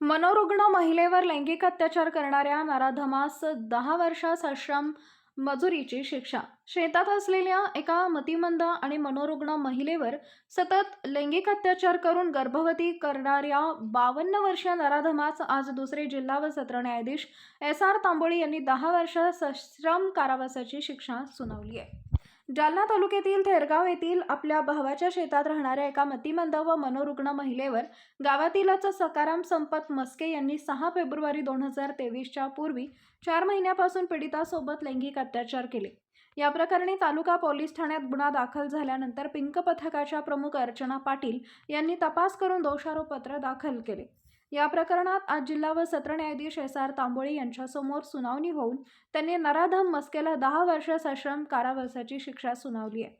मनोरुग्ण महिलेवर लैंगिक अत्याचार करणाऱ्या नराधमास दहा वर्षास आश्रम मजुरीची शिक्षा. शेतात असलेल्या एका मतिमंद आणि मनोरुग्ण महिलेवर सतत लैंगिक अत्याचार करून गर्भवती करणाऱ्या बावन्न वर्षीय नराधमास आज दुसरे जिल्हा व सत्र न्यायाधीश एस आर तांबोळी यांनी दहा वर्ष सश्रम कारावासाची शिक्षा सुनावली आहे. जालना तालुक्यातील थेरगाव येथील आपल्या भावाच्या शेतात राहणाऱ्या एका मतिमंद व मनोरुग्ण महिलेवर गावातीलच सकाराम संपत मस्के यांनी सहा फेब्रुवारी दोन हजार तेवीसच्या पूर्वी चार महिन्यापासून पीडितासोबत लैंगिक अत्याचार केले. या प्रकरणी तालुका पोलीस ठाण्यात गुन्हा दाखल झाल्यानंतर पिंक पथकाच्या प्रमुख अर्चना पाटील यांनी तपास करून दोषारोपपत्र दाखल केले. या प्रकरणात आज जिल्हा व सत्र न्यायाधीश एस आर तांबोळे यांच्यासमोर सुनावणी होऊन त्यांनी नराधम मस्केला दहा वर्ष सश्रम कारावासाची शिक्षा सुनावली आहे.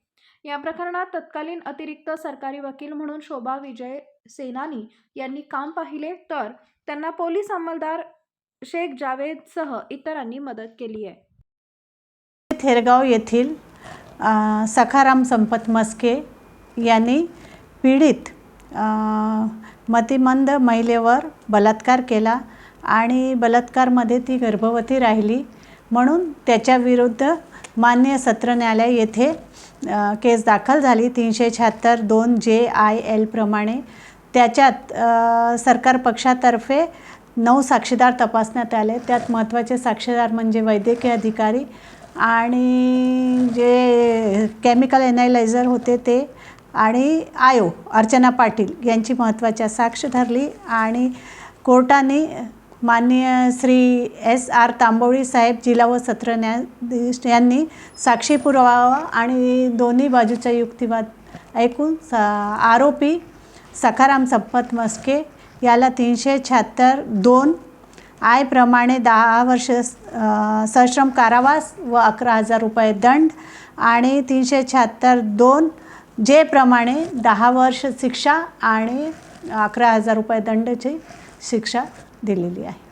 या प्रकरणात तत्कालीन अतिरिक्त सरकारी वकील म्हणून शोभा विजय सेनानी यांनी काम पाहिले तर त्यांना पोलीस अंमलदार शेख जावेदसह इतरांनी मदत केली आहे. थेरगाव येथील सखाराम संपत मस्के यांनी पीडित मतिमंद महिलेवर बलात्कार केला आणि बलात्कारमध्ये ती गर्भवती राहिली. म्हणून त्याच्याविरुद्ध मान्य सत्र न्यायालय येथे केस दाखल झाली. तीनशे शहात्तर दोन जे आय एलप्रमाणे त्याच्यात सरकार पक्षातर्फे नऊ साक्षीदार तपासण्यात आले. त्यात महत्त्वाचे साक्षीदार म्हणजे वैद्यकीय अधिकारी आणि जे केमिकल एनालायझर होते ते आणि आयो अर्चना पाटील यांची महत्त्वाच्या साक्ष धरली आणि कोर्टाने माननीय श्री एस आर तांबोळी साहेब जिल्हा व सत्र न्यायाधीश यांनी साक्षी पुरावा आणि दोन्ही बाजूचा युक्तिवाद ऐकून स आरोपी सखाराम संपत मस्के याला तीनशे शहात्तर दोन आयप्रमाणे दहा वर्ष सश्रम कारावास व अकरा हजार रुपये दंड आणि तीनशे शहात्तर दोन जे प्रमाणे दहा वर्ष शिक्षा आणि अकरा हजार रुपये दंडाची शिक्षा दिलेली आहे.